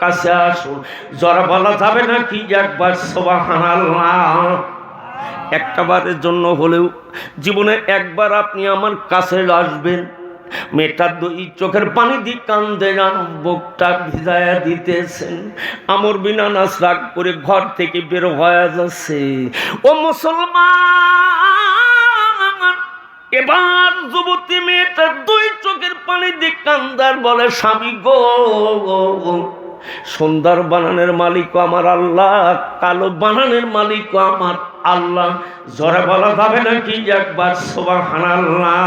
কাছে আসুন। জরা বলা যাবে না কি একবার সোবাহানাল্লাহ। একটা বারের জন্য হলেও জীবনে একবার আপনি আমার কাছে আসবেন। মেয়েটার দুই চোখের পানি দিয়ে কান্দে যান বুকটা ভিজায়া দিতেছেন। আমর বিনা নাচ রাগ করে ঘর থেকে বের হয়ে যাচ্ছে। ও মুসলমান, এবার যুবতী মেয়েটার দুই চোখের পানি দিয়ে কান্দার বলে, স্বামী গো সুন্দর বানানের মালিক আমার আল্লাহ, কালো বানানের মালিক আমার আল্লাহ। জরে বলা যাবে নাকি একবার? সোবা আল্লাহ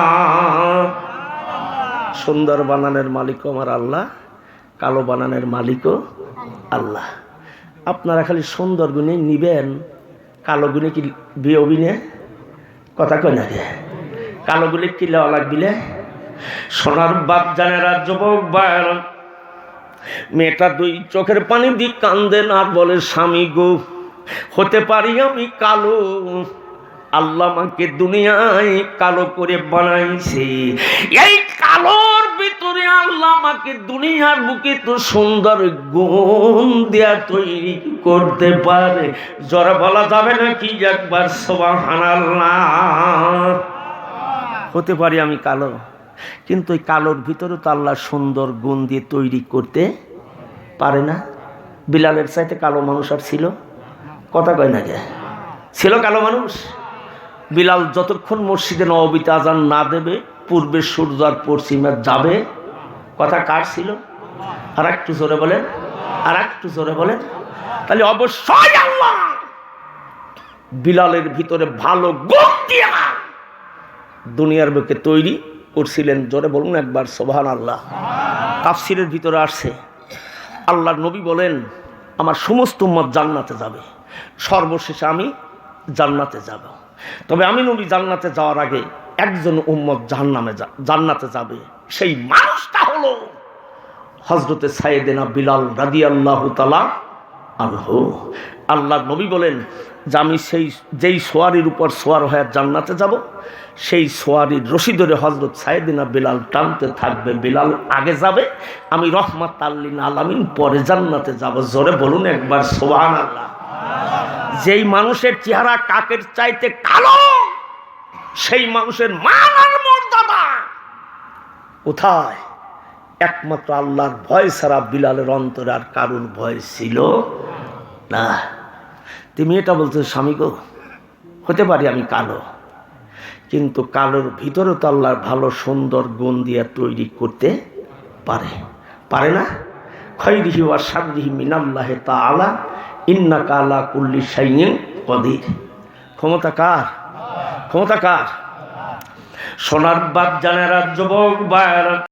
সুন্দর বানানের মালিক আমার আল্লাহ, কালো বানানের মালিকও আল্লাহ। আপনারা খালি সুন্দর গুণে নিবেন, কালো গুণে কি বিয়ে কথা কই না? কালো গুলি কি লাগবিলে সোনার বাপ জানেরা, যুবক বায়র মেয়েটা দুই চোখের পানি দিয়ে কান্দেন আর বলে, স্বামী গো, হতে পারি আমি কালো। আল্লাহ আমাকে দুনিয়ায় কালো করে বানাইছে। এই কালোর ভিতরে আল্লাহ আমাকে দুনিয়ার বুকে তো সুন্দর গুণ দেয়া তৈরি করতে পারে। জরা বলা যাবে না কি একবার? সোবাহানাল্লাহ। হতে পারি আমি কালো? কিন্তু ওই কালোর ভিতরে তো আল্লাহ সুন্দর গুণ দিয়ে তৈরি করতে পারে না। বিলালের চাইতে কালো মানুষ আর ছিল। কথা কয় না যে ছিল কালো মানুষ। বিলাল যতক্ষণ মসজিদে নবীতে আজান না দেবে, পূর্বে সূর্য আর পশ্চিমে যাবে, কথা কার ছিল? আর একটু জোরে বলেন আর একটু জোরে বলেন। তাহলে অবশ্যই আল্লাহ বিলালের ভিতরে ভালো গুণ দিয়া দুনিয়ার বুকে তৈরি করছিলেন জোরে বলুন একবার সোভান আল্লাহ তাফসিরের ভিতরে আসছে, আল্লাহর নবী বলেন, আমার সমস্ত উম্মত জান্নাতে যাবে। সর্বশেষে আমি জান্নাতে যাব। তবে আমি নবী, জান্নাতে যাওয়ার আগে একজন উম্মত জাহান্নামে জান্নাতে যাবে। সেই মানুষটা হলো হজরতে সাইদেনা বিলাল রাদি আল্লাহ তালা আনহু। আল্লাহ নবী বলেন, যে আমি সেই, যেই সোয়ারির উপর সোয়ার হয়ে জান্নাতে যাব সেই সোয়ারির রশি ধরে হজরত সাইদিনা বিলাল টানতে থাকবে, বিলাল আগে যাবে, আমি রহমাত আল্লিন আলামিন পরে জান্নাতে যাব। জোরে বলুন একবার সোহান আল্লাহ যেই মানুষের চেহারা কাকের চাইতে কালো, সেই মানুষের মান আর মর্যাদা। কোথায়? একমাত্র আল্লাহর ভয় ছাড়া বিলালের অন্তরে আর কারুর ভয় ছিল না। তুমি এটা বলছো, স্বামী গো, হতে পারি আমি কালো? কিন্তু কালোর ভিতরে তো আল্লাহর ভালো, সুন্দর গুণ দিয়ে তৈরি করতে পারে। পারে না? খৈরিহি ওয়া সাবরিহি মিনাল্লাহে তা আলা ইন্না কালা কুল্লি সাইন কদির। ক্ষমতা কার? ক্ষমতা কার? সোনার বাপ জানেরা যুবক বায়রা